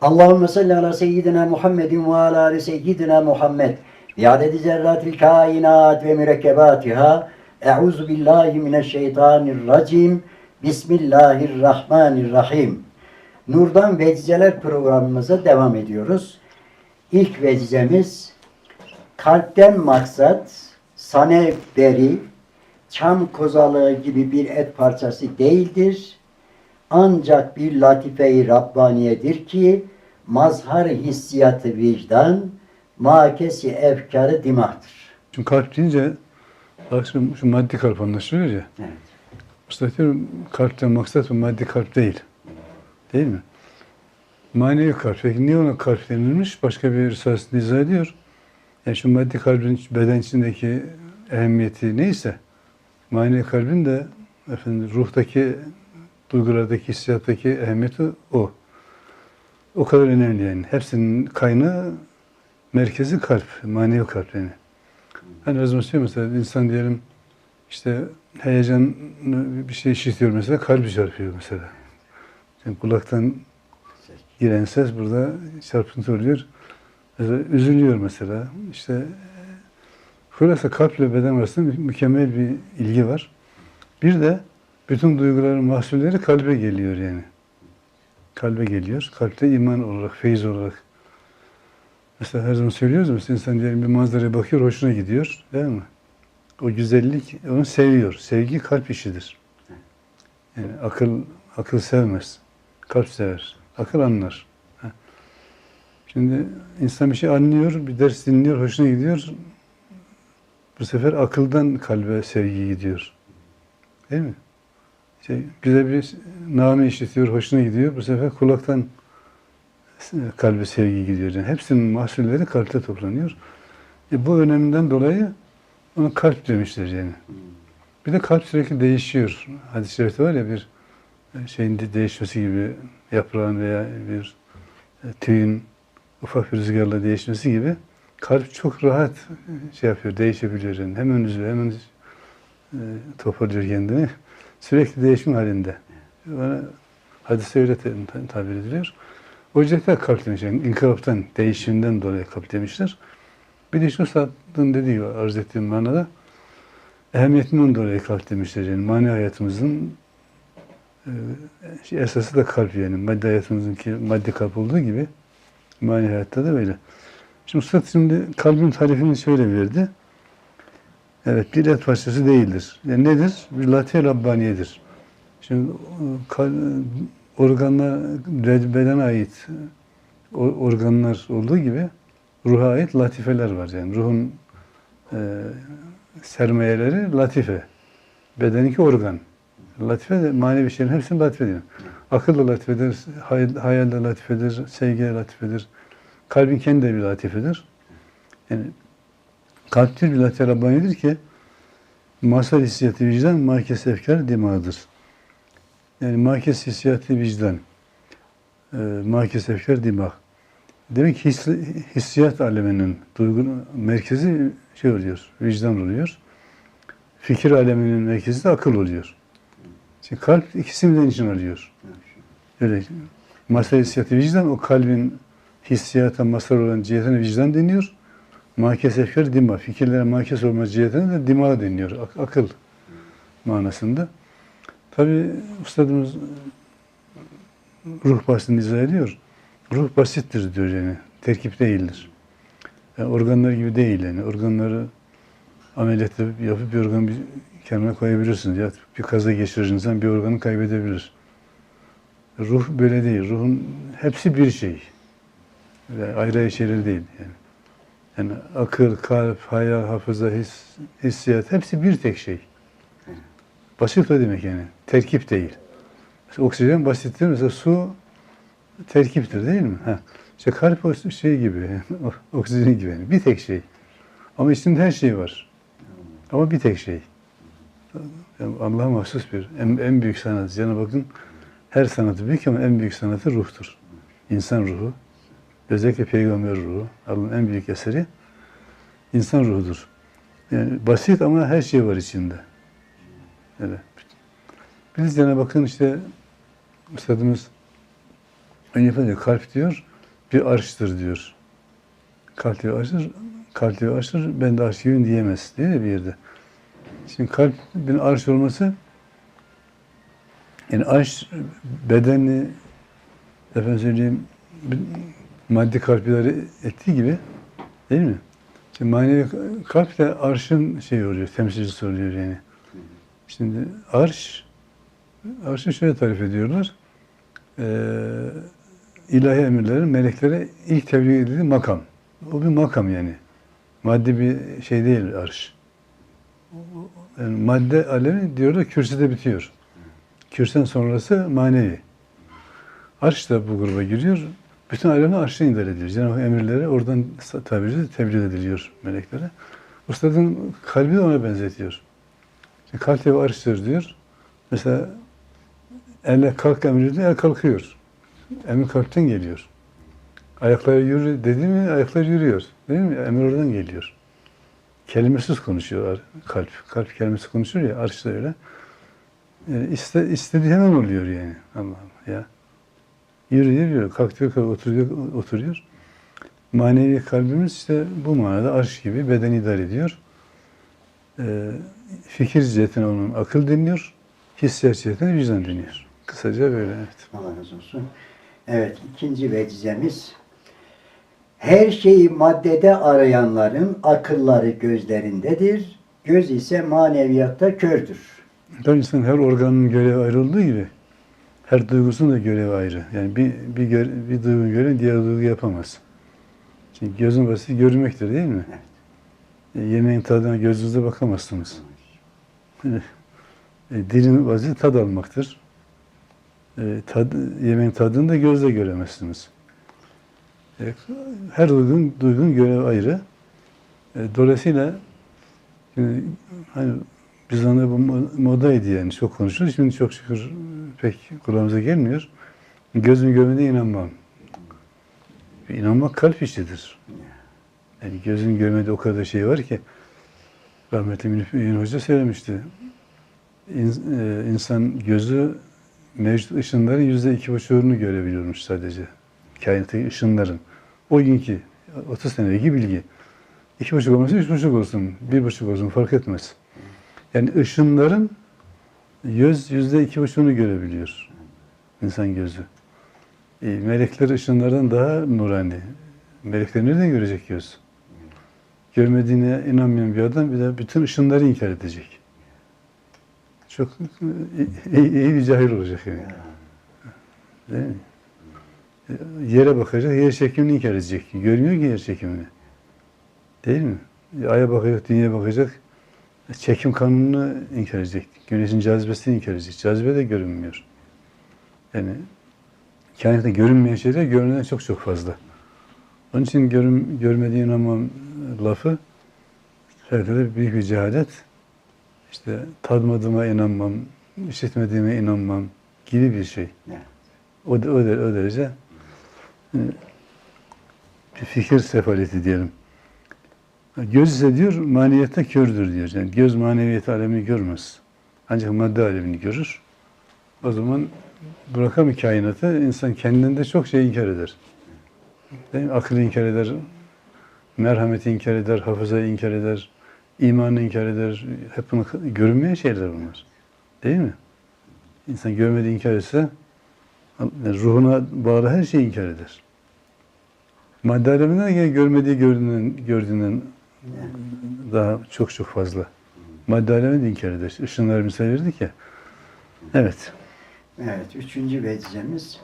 Allahümme salli ala seyyidina Muhammedin ve ala ali seyyidina Muhammed. Bi adedi zerratil kainat ve mürekkebatiha. Euzu billahi mineşşeytanirracim. Bismillahirrahmanirrahim. Nurdan Vecizeler programımıza devam ediyoruz. İlk vecizemiz kalpten maksat sane beri, çam kozalığı gibi bir et parçası değildir. Ancak bir latife-i Rabbaniyedir ki mazhar hissiyatı vicdan, makesi efkarı dimahtır. Şimdi kalp deyince şu, şu maddi kalp anlaşılıyor ya. Evet. Mustafa diyor kalpten maksat bu maddi kalp değil. Değil mi? Manevi kalp. Peki niye ona kalp denilmiş? Başka bir risalesinde izah ediyor. Yani şu maddi kalbin beden içindeki ehemmiyeti neyse manevi kalbin de efendim ruhtaki duygulardaki, hissiyattaki ehemmiyeti o. O kadar önemli yani. Hepsinin kaynağı merkezi kalp, manevi kalp yani. Hani Razım söylüyor mesela insan diyelim işte heyecan bir şey işitiyor mesela kalbi çarpıyor mesela. Yani kulaktan giren ses burada çarpıntı oluyor. Mesela üzülüyor mesela. İşte Hülasa kalple beden arasında mü- mükemmel bir ilgi var. Bir de bütün duyguların mahsulleri kalbe geliyor yani. Kalbe geliyor. Kalpte iman olarak, feyiz olarak. Mesela her zaman söylüyoruz mesela insan diyelim bir manzaraya bakıyor, hoşuna gidiyor. Değil mi? O güzellik onu seviyor. Sevgi kalp işidir. Yani akıl akıl sevmez. Kalp sever. Akıl anlar. Şimdi insan bir şey anlıyor, bir ders dinliyor, hoşuna gidiyor. Bu sefer akıldan kalbe sevgi gidiyor. Değil mi? İşte güzel bir name işitiyor, hoşuna gidiyor. Bu sefer kulaktan kalbe sevgi gidiyor. Yani hepsinin mahsulleri kalpte toplanıyor. E bu öneminden dolayı ona kalp demişler yani. Bir de kalp sürekli değişiyor. Hadis-i şerifte var ya bir şeyin de değişmesi gibi yaprağın veya bir e, tüyün ufak bir rüzgarla değişmesi gibi kalp çok rahat şey yapıyor, değişebiliyor yani. Hemen üzülüyor, hemen e, toparlıyor kendini. Sürekli değişim halinde. Bana hadise öyle tabir ediliyor. O yüzden kalp demiş. Yani inkılaptan, değişimden dolayı kalp demişler. Bir de işte Üstad'ın dediği gibi arz ettiğim manada ehemmiyetinden dolayı kalp demişler. Yani mani hayatımızın e, şey, esası da kalp yani. Maddi hayatımızınki maddi kalp olduğu gibi mani hayatta da böyle. Şimdi Üstad şimdi kalbin tarifini şöyle verdi. Evet, bir et parçası değildir. Yani nedir? Bir latife Rabbaniyedir. Şimdi e, kal- organlar, bedene ait organlar olduğu gibi ruha ait latifeler var. Yani ruhun e, sermayeleri latife. Bedeninki organ. Latife de manevi şeylerin hepsini latife diyor. Akıl da latifedir, hayal de latifedir, sevgi de latifedir. Kalbin kendi de bir latifedir. Yani kalptir bir latife Rabbaniyedir ki masal hissiyatı vicdan, makes efkar dimağıdır. Yani makes hissiyatı vicdan, e, makes efkar dimağ. Demek ki his, hissiyat aleminin duygunun merkezi şey oluyor, vicdan oluyor. Fikir aleminin merkezi de akıl oluyor. Şimdi kalp ikisini de için alıyor. Öyle. Masal hissiyatı vicdan, o kalbin hissiyata masal olan cihetine vicdan deniyor. Makes efkar dima. Fikirlere makes olma cihetine de dima deniyor. Ak- akıl manasında. Tabi ustadımız ruh bahsini izah ediyor. Ruh basittir diyor yani. Terkip değildir. Yani organlar gibi değil yani. Organları ameliyat yapıp, bir organ bir kenara koyabilirsiniz. Ya bir kaza geçirir bir organı kaybedebilir. Ruh böyle değil. Ruhun hepsi bir şey. Ve ayrı şeyler değil yani. Yani akıl, kalp, hayal, hafıza, his, hissiyat hepsi bir tek şey. Basit o demek yani. Terkip değil. Mesela oksijen basittir. Mesela su terkiptir değil mi? Ha. İşte kalp şey gibi, oksijen gibi yani. Bir tek şey. Ama içinde her şey var. Ama bir tek şey. Yani Allah'a mahsus bir, en, en büyük sanat. Cenab-ı Hakk'ın her sanatı büyük ama en büyük sanatı ruhtur. İnsan ruhu. Özellikle peygamber ruhu. Allah'ın en büyük eseri insan ruhudur. Yani basit ama her şey var içinde. Öyle. Biz Cenab-ı işte Üstadımız önce yapınca kalp diyor, bir arştır diyor. Kalp diyor arştır, kalp diyor arştır, ben de arş gibiyim diyemez değil mi bir yerde? Şimdi kalbin arş olması yani arş bedenli efendim söyleyeyim maddi kalpleri ettiği gibi değil mi? Şimdi manevi kalp de arşın şey oluyor, temsilcisi oluyor yani. Şimdi arş, arşı şöyle tarif ediyorlar. Ee, ilahi emirlerin meleklere ilk tebliğ edildiği makam. O bir makam yani. Maddi bir şey değil arş. Yani madde alemi diyorlar kürsüde bitiyor. Kürsen sonrası manevi. Arş da bu gruba giriyor. Bütün alemi arşa ediyor. Cenab-ı emirleri oradan tabiri tebliğ ediliyor meleklere. Ustadın kalbi de ona benzetiyor. Şimdi kalp ve arştır diyor. Mesela elle kalk emri diyor, el kalkıyor. Emir kalpten geliyor. Ayakları yürü dedi mi ayaklar yürüyor. Değil mi? Emir oradan geliyor. Kelimesiz konuşuyor kalp. Kalp kelimesi konuşuyor ya arş da öyle. Yani iste, istediği hemen oluyor yani. Allah'ım ya. Yürüyor, kalkıyor, oturuyor, oturuyor. Manevi kalbimiz işte bu manada arş gibi beden idare ediyor. Ee, fikir cihetine onun akıl deniyor. Hissiyat cihetine vicdan deniyor. Kısaca böyle evet. Allah razı olsun. Evet, ikinci vecizemiz. Her şeyi maddede arayanların akılları gözlerindedir. Göz ise maneviyatta kördür. Tabii insan her organın görevi ayrı olduğu gibi her duygusunun da görevi ayrı. Yani bir bir, gör, bir duygu gören diğer duygu yapamaz. Çünkü gözün basit görmektir değil mi? E, yemeğin tadına gözünüzle bakamazsınız. E, dilin vaziyeti tad almaktır. E, tad, yemeğin tadını da gözle göremezsiniz. E, her duygun, duygun görevi ayrı. E, dolayısıyla şimdi, hani biz onu bu modaydı yani çok konuşuyoruz. Şimdi çok şükür pek kulağımıza gelmiyor. Gözün görmediğine inanmam. İnanmak kalp işidir. Yani gözün görmediği o kadar şey var ki rahmetli Münif Hoca söylemişti. E, insan gözü mevcut ışınların yüzde iki buçuğunu görebiliyormuş sadece. Kainattaki ışınların. O günkü 30 senedeki bilgi. İki buçuk olmasın, üç buçuk olsun, bir buçuk olsun fark etmez. Yani ışınların göz yüzde iki buçuğunu görebiliyor. insan gözü. E, melekler ışınlardan daha nurani. Melekler nereden görecek göz? Görmediğine inanmayan bir adam bir de bütün ışınları inkar edecek. Çok iyi, iyi bir cahil olacak yani. Değil mi? E, Yere bakacak, yer çekimini inkar edecek. Görmüyor ki yer çekimini. Değil mi? Aya bakacak, dünyaya bakacak. Çekim kanununu inkar edecek. Güneşin cazibesini inkar edecek. Cazibe de görünmüyor. Yani kainatta görünmeyen şeyler görünen çok çok fazla. Onun için görüm, görmediği inanmam lafı herhalde büyük bir cehalet. İşte tadmadığıma inanmam, işitmediğime inanmam gibi bir şey. O, o, o derece e, bir fikir sefaleti diyelim. Göz ise diyor maniyette kördür diyor. Yani göz maneviyet alemini görmez. Ancak madde alemini görür. O zaman bırakamı kainatı insan kendinde çok şey inkar eder. Değil mi? Aklı inkar eder, merhameti inkar eder, hafızayı inkar eder, imanı inkar eder. Hep bunu görünmeyen şeyler bunlar. Değil mi? İnsan görmediği inkar etse yani ruhuna bağlı her şeyi inkar eder. Madde aleminden görmediği gördüğünden, gördüğünden daha çok çok fazla. Madde alemini de inkar eder. Işınlar misal verdik ya. Evet. Evet, üçüncü vecizemiz.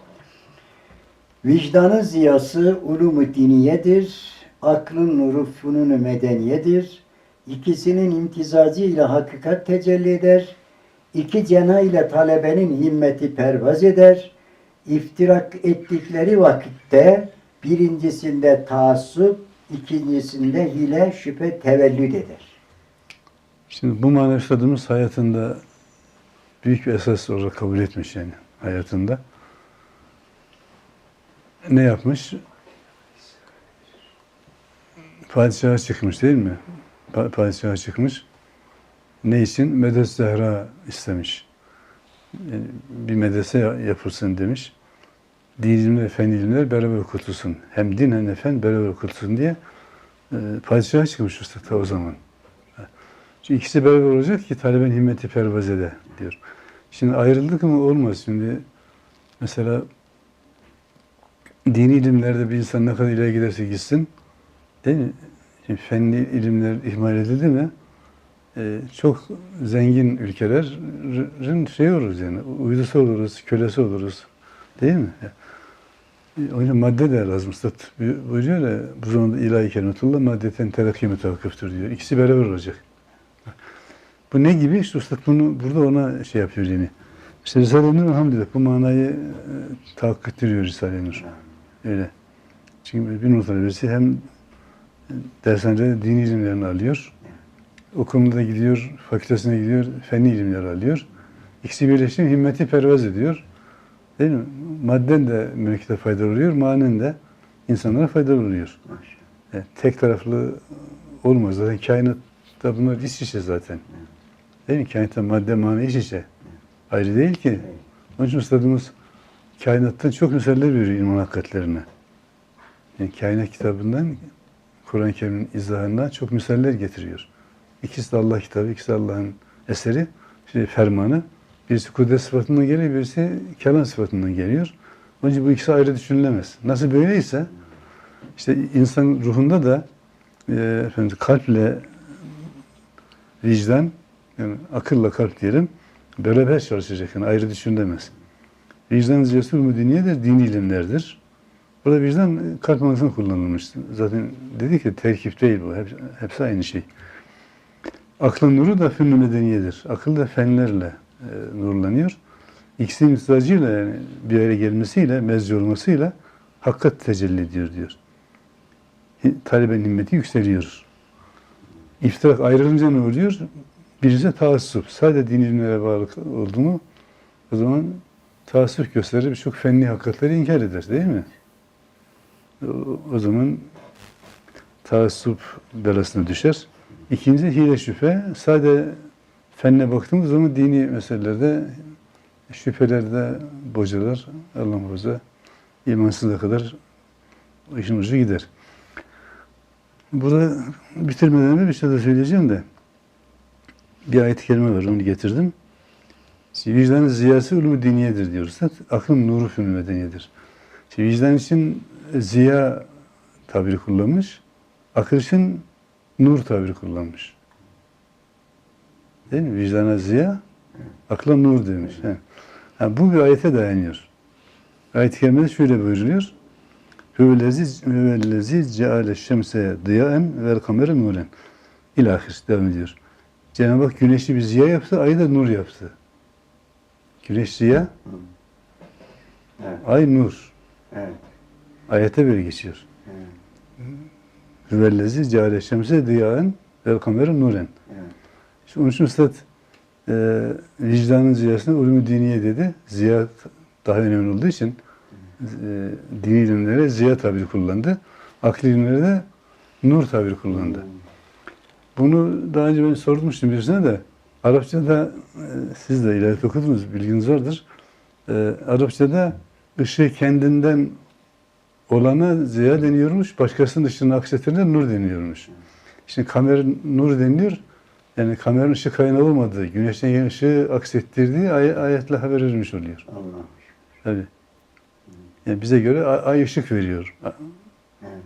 Vicdanın ziyası ulum-u diniyedir. Aklın nuru fununu medeniyedir. İkisinin imtizacı ile hakikat tecelli eder. İki cena ile talebenin himmeti pervaz eder. İftirak ettikleri vakitte birincisinde taassup, ikincisinde hile, şüphe tevellüd eder. Şimdi bu manevi üstadımız hayatında büyük bir esas olarak kabul etmiş yani hayatında. Ne yapmış? Padişaha çıkmış değil mi? Pa- Padişaha çıkmış. Ne için? Medes Zehra istemiş. Yani bir medrese ya- yapılsın demiş. Din ilimleri, fen ilimleri beraber okutulsun. Hem din hem fen beraber okutulsun diye e, padişaha çıkmış usta ta o zaman. Çünkü ikisi beraber olacak ki talebenin himmeti pervazede diyor. Şimdi ayrıldık mı olmaz. Şimdi mesela dini ilimlerde bir insan ne kadar ileri giderse gitsin değil mi? Şimdi fenli ilimler ihmal edildi mi e, çok zengin ülkelerin şey oluruz yani uydusu oluruz, kölesi oluruz. Değil mi? E, yüzden madde de lazım. Üstad bu- buyuruyor ya bu zamanda ilahi kelimetullah maddeten terakki mütevakkıftır diyor. İkisi beraber olacak. Bu ne gibi? İşte Üstad bunu burada ona şey yapıyor yani. İşte Risale-i Nur elhamdülillah bu manayı e, tahakkuk ettiriyor Risale-i Nur. Öyle. Çünkü bir nur talebesi hem dershanede dini ilimlerini alıyor. Okulunda gidiyor, fakültesine gidiyor, fenli ilimleri alıyor. İkisi birleşince himmeti pervaz ediyor. Değil mi? Madden de mürekkete faydalı oluyor, manen de insanlara faydalı oluyor. Yani tek taraflı olmaz. Zaten kainatta bunlar iç içe zaten. Değil mi? Kainatta madde, mana iç içe. Ayrı değil ki. Onun için üstadımız kainattan çok misaller veriyor iman hakikatlerine. Yani kainat kitabından, Kur'an-ı Kerim'in izahından çok misaller getiriyor. İkisi de Allah kitabı, ikisi de Allah'ın eseri, işte fermanı. Birisi kudret sıfatından geliyor, birisi kelam sıfatından geliyor. Onun için bu ikisi ayrı düşünülemez. Nasıl böyleyse, işte insan ruhunda da e, efendim, kalple vicdan, yani akılla kalp diyelim, beraber çalışacak. Yani ayrı düşünülemez. Vicdan cesur mu diniyedir, dini ilimlerdir. Burada vicdan e, kalp manasında kullanılmış. Zaten dedik ki terkip değil bu. Hep, hepsi aynı şey. Aklın nuru da fünn medeniyedir. Akıl da fenlerle e, nurlanıyor. İkisinin müstacıyla yani bir yere gelmesiyle, mezci olmasıyla hakikat tecelli ediyor diyor. Talebenin himmeti yükseliyor. İftirak ayrılınca ne oluyor? Birisi taassup. Sadece din ilimlere bağlı oldu mu o zaman taassup gösterir, birçok fenli hakikatleri inkar eder değil mi? O, zaman taassup belasına düşer. İkincisi hile şüphe. Sade fenne baktığımız zaman dini meselelerde şüphelerde bocalar, Allah muhafaza imansızlığa kadar işin ucu gider. Burada bitirmeden bir şey de söyleyeceğim de bir ayet-i kerime var, onu getirdim. Vicdanın ziyası ulûm diniyedir diyoruz. Aklın nuru fünü medeniyedir. İşte vicdan için ziya tabiri kullanmış, akıl için nur tabiri kullanmış. Değil mi? Vicdana ziya, akla nur demiş. He. Ha, bu bir ayete dayanıyor. Ayet-i kerimede şöyle buyuruluyor. Hüvellezi hüvellezi ceale şemse diyaen vel kamere nuren. İlahir devam ediyor. Cenab-ı Hak güneşi bir ziya yaptı, ayı da nur yaptı. Güneş ziya, Evet, ay nur. evet, Ayete böyle geçiyor. evet, Hüvellezi ceale şemse diyaen vel kamere nuren. İşte onun için Üstad e, vicdanın ziyasına ulûm diniye dedi. Ziya daha önemli olduğu için e, dini ilimlere ziya tabiri kullandı. Akli ilimlere de nur tabiri kullandı. Bunu daha önce ben sormuştum birisine de. Arapçada e, siz de ilahiyat okudunuz, bilginiz vardır. E, Arapçada ışığı kendinden olana ziya deniyormuş, başkasının ışığını aksetirine nur deniyormuş. Şimdi kamer nur deniliyor. Yani kameranın ışık kaynağı olmadığı, güneşten gelen ışığı aksettirdiği ay- ayetle haber verilmiş oluyor. Allah. Tabii. Yani bize göre ay, ay ışık veriyor. Evet.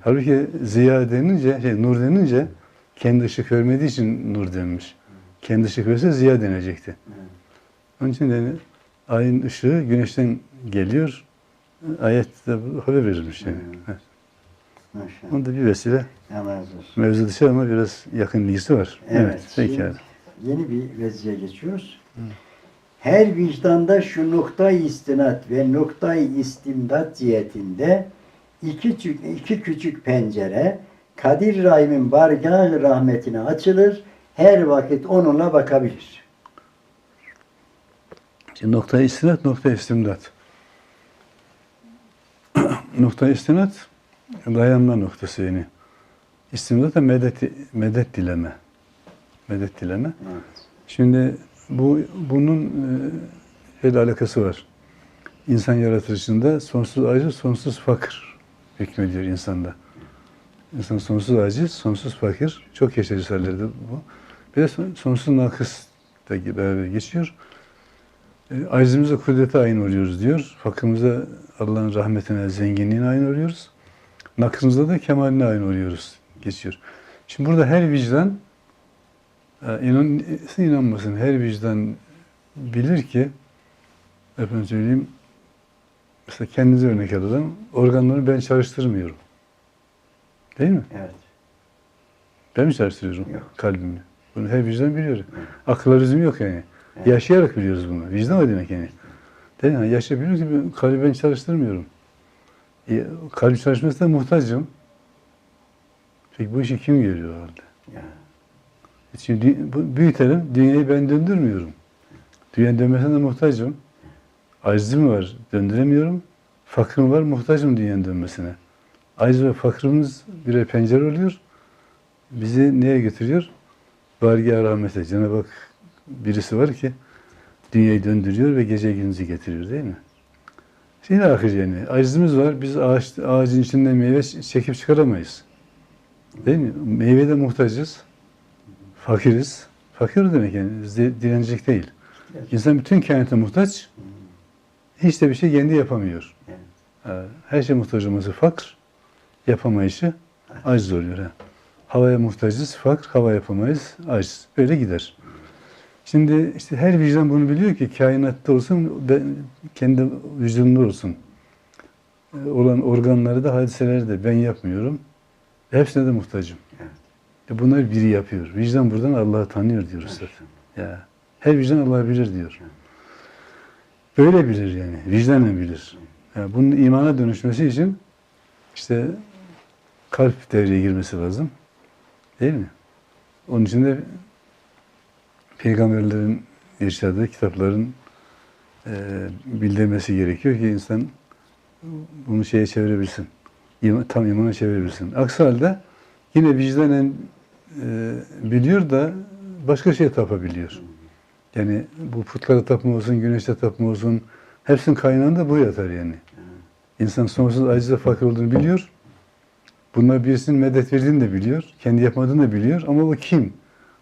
Halbuki ziya denince, şey, nur denince kendi ışık vermediği için nur denmiş. Kendi ışık verse ziya denecekti. Evet. Onun için yani ayın ışığı güneşten geliyor. Ayette haber verilmiş yani. Evet. Evet. Maşallah. Onda bir vesile. Allah razı olsun. Mevzu dışı ama biraz yakın ilgisi var. Evet. şimdi peki abi. Yeni bir vezire geçiyoruz. Her vicdanda şu noktayı istinat ve noktayı istimdat cihetinde iki, çü- iki küçük pencere Kadir Rahim'in bargah rahmetine açılır. Her vakit onunla bakabilir. Şimdi nokta istinat, nokta istimdat. nokta istinat dayanma noktası yani. İstimdat da medet, medet dileme. Medet dileme. Evet. Şimdi bu bunun e, şeyle alakası var. insan yaratılışında sonsuz aciz, sonsuz fakir hükmediyor insanda. İnsan sonsuz aciz, sonsuz fakir. Çok yaşayıcı hallerde bu. Bir de son- sonsuz nakıs da beraber geçiyor. E, acizimize kudrete aynı oluyoruz diyor. Fakirimize Allah'ın rahmetine, zenginliğine aynı oluyoruz. Nakısımızda da kemaline aynı oluyoruz. Geçiyor. Şimdi burada her vicdan e, inan, inanmasın. Her vicdan bilir ki efendim söyleyeyim mesela kendinize örnek alalım. Organları ben çalıştırmıyorum. Değil mi? Evet. Ben mi çalıştırıyorum Yok. kalbimi? Bunu her vicdan biliyor. Akıl lüzum yok yani. Evet. Yaşayarak biliyoruz bunu. Vicdan o demek yani. Değil mi? Yaşayabiliyor ki kalbi ben çalıştırmıyorum. E, kalp çalışmasına muhtacım. Peki bu işi kim görüyor halde? Ya. Şimdi dü- bu- büyütelim, dünyayı ben döndürmüyorum. Dünyanın dönmesine de muhtacım. Acizim var, döndüremiyorum. Fakrım var, muhtacım dünyanın dönmesine. Aciz ve fakrımız birer pencere oluyor. Bizi neye götürüyor? Bargâ rahmete. Cenab-ı Hak birisi var ki dünyayı döndürüyor ve gece gündüzü getiriyor değil mi? Şimdi ahir yani. Acizimiz var. Biz ağaç, ağacın içinden meyve çekip çıkaramayız. Değil mi? Meyvede muhtacız. Fakiriz. Fakir demek yani di- dilencilik değil. İnsan bütün kainata muhtaç. Hiç de bir şey kendi yapamıyor. Ha, Her şey muhtaç olması fakr, yapamayışı aciz oluyor. Ha. Havaya muhtacız, fakr, hava yapamayız, aciz. Böyle gider. Şimdi işte her vicdan bunu biliyor ki kainatta olsun, ben, kendi vücudumda olsun. e, Olan organları da, hadiseleri de ben yapmıyorum. Hepsine de muhtacım. Evet. E bunlar biri yapıyor. Vicdan buradan Allah'ı tanıyor diyor Üstad. Ya. Her vicdan Allah'ı bilir diyor. Böyle bilir yani. Vicdanla bilir. Yani bunun imana dönüşmesi için işte kalp devreye girmesi lazım. Değil mi? Onun için de peygamberlerin yaşadığı kitapların e, bildirmesi gerekiyor ki insan bunu şeye çevirebilsin. Tam imana çevirebilsin. Aksi halde yine vicdanen e, biliyor da başka şeye tapabiliyor. Yani bu putlara tapma olsun, güneşe tapma olsun, hepsinin kaynağında bu yatar yani. İnsan sonsuz aciz fakir olduğunu biliyor. Bunlar birisinin medet verdiğini de biliyor. Kendi yapmadığını da biliyor. Ama o kim?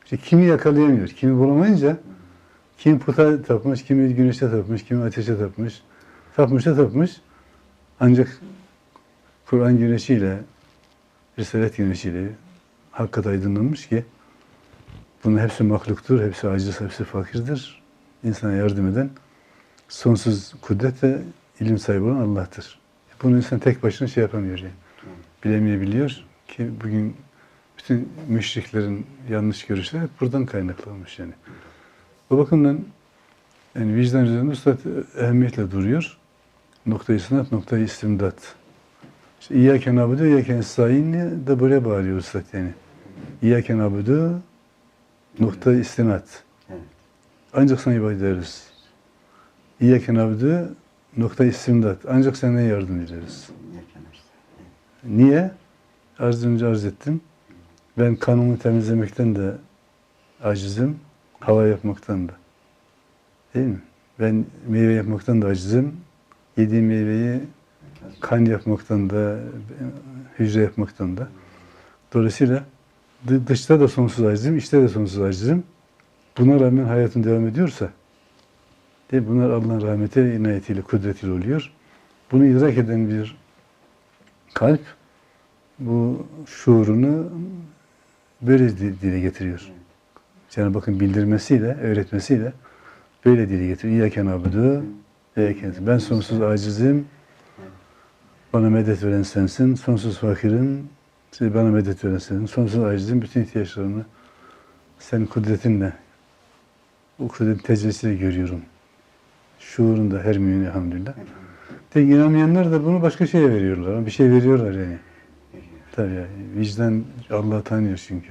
İşte kimi yakalayamıyor. Kimi bulamayınca kim puta tapmış, kimi güneşe tapmış, kimi ateşe tapmış. Tapmış da tapmış. Ancak Kur'an güneşiyle, Risalet güneşiyle hakikaten aydınlanmış ki bunun hepsi mahluktur, hepsi aciz, hepsi fakirdir. İnsana yardım eden sonsuz kudret ve ilim sahibi olan Allah'tır. Bunu insan tek başına şey yapamıyor yani. Bilemeyebiliyor ki bugün bütün müşriklerin yanlış görüşleri hep buradan kaynaklanmış yani. O bakımdan yani vicdan üzerinde Üstad ehemmiyetle duruyor. Noktayı sınat, noktayı istimdat. İşte İyyâke nâbudu, İyyâke nestaîn'i de böyle bağırıyor Üstad yani. İyyâke nâbudu, noktayı istinat. Ancak sana ibadet ederiz. İyyâke nâbudu, noktayı istimdat. Ancak senden yardım ederiz. Niye? Az önce arz ettim. Ben kanımı temizlemekten de acizim, hava yapmaktan da. Değil mi? Ben meyve yapmaktan da acizim. Yediğim meyveyi kan yapmaktan da, hücre yapmaktan da. Dolayısıyla dı- dışta da sonsuz acizim, içte de sonsuz acizim. Buna rağmen hayatım devam ediyorsa, değil mi? bunlar Allah'ın rahmeti, inayetiyle, kudretiyle oluyor. Bunu idrak eden bir kalp bu şuurunu böyle di- dile getiriyor. Cenab-ı Hakk'ın bildirmesiyle, öğretmesiyle böyle dile getiriyor. Ve iyyâke nestaîn. Ben sonsuz acizim. Bana medet veren sensin. Sonsuz fakirim. Siz bana medet veren sensin. Sonsuz acizim. Bütün ihtiyaçlarımı senin kudretinle bu kudretin tecellisiyle görüyorum. Şuurunda her mümin elhamdülillah. De inanmayanlar da bunu başka şeye veriyorlar. Bir şey veriyorlar yani. Tabii yani. Vicdan Allah tanıyor çünkü.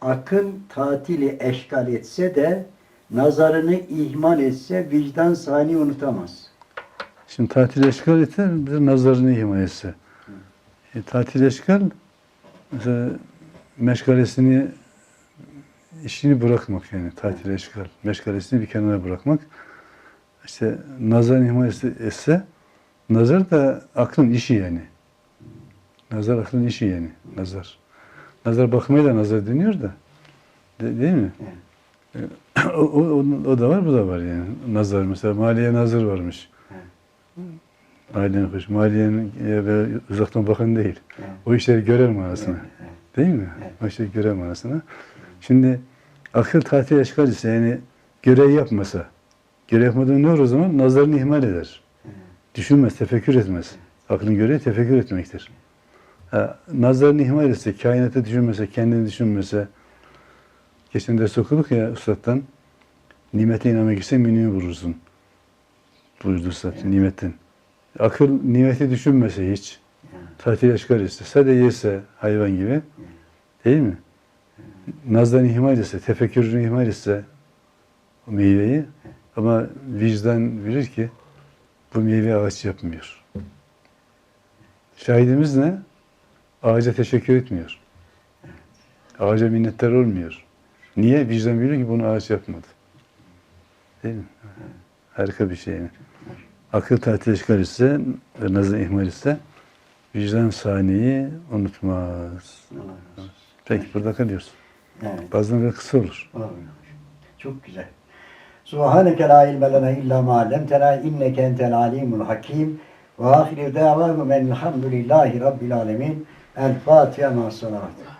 Akıl tatili eşkal etse de nazarını ihmal etse vicdan sani unutamaz. Şimdi tatil eşkal etse bize nazarını ihmal etse. E, tatil eşkal mesela meşgalesini işini bırakmak yani tatil eşkal. Meşgalesini bir kenara bırakmak. işte nazar ihmal etse- etse nazar da aklın işi yani. Nazar aklın işi yani. Nazar. Nazar bakmaya da nazar deniyor da. De- değil mi? o, o, o, o da var, bu da var yani. Nazar mesela maliye nazır varmış. Maliyenin hoş. Maliyenin böyle uzaktan bakan değil. Evet. O işleri görer manasına. Evet. Değil mi? Evet. O işleri görer manasına. Şimdi akıl tatil ise yani görev yapmasa, görev yapmadan ne olur o zaman? Nazarını ihmal eder. Düşünmez, tefekkür etmez. Aklın görevi tefekkür etmektir. Nazarını ihmal etse, kainatı düşünmese, kendini düşünmese, geçen ders okuduk ya Üstad'dan, nimete inanmak ise münimi vurursun. Buyurdu Üstad, nimetten. Akıl nimeti düşünmese hiç, tatil eşkal etse, sadece yese hayvan gibi, değil mi? Nazarını ihmal etse, tefekkürünü ihmal etse o meyveyi, ama vicdan bilir ki bu meyve ağaç yapmıyor. Şahidimiz ne? Ağaca teşekkür etmiyor. Ağaca minnettar olmuyor. Niye? Vicdan biliyor ki bunu ağaç yapmadı. Değil mi? Harika bir şey yani. Akıl tatil işgal ise ve nazar ihmal ise vicdan saniyeyi unutmaz. Peki burada kalıyoruz. Evet. Bazen de kısa olur. Çok güzel. Subhaneke la ilme lena illa ma allamtena inneke entel alimul hakim. Ve ahiru davamı men elhamdülillahi rabbil alemin. El Fatiha ma salavat.